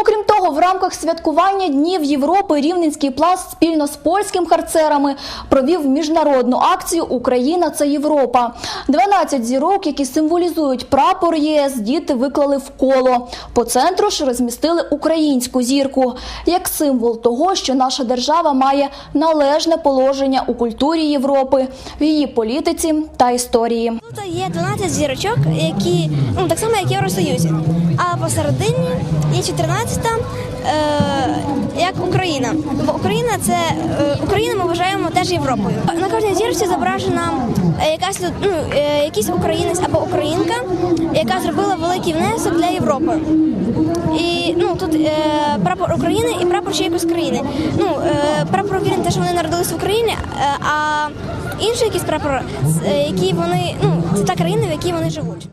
Окрім того, в рамках святкування Днів Європи Рівненський пласт спільно з польським харцерами провів міжнародну акцію Україна це Європа. 12 зірок, які символізують прапор ЄС, діти виклали в коло. По центру ж розмістили українську зірку як символ того, що наша держава має належне положення у культурі Європи, в її політиці та історії. Тут є 12 зірочок, які ну так само, як Євросоюзі. А посередині є 14 е, як Україна. Бо Україна це е, Україну ми вважаємо теж Європою. На кожній зірочці зображена е, якась ну, якийсь українець або українка, яка зробила великий внесок для Європи. І ну тут е, прапор України і прапор ще якоїсь країни. Ну е, прапор України те, що вони народились в Україні, а інший якийсь прапор, які вони ну це та країна, в якій вони живуть.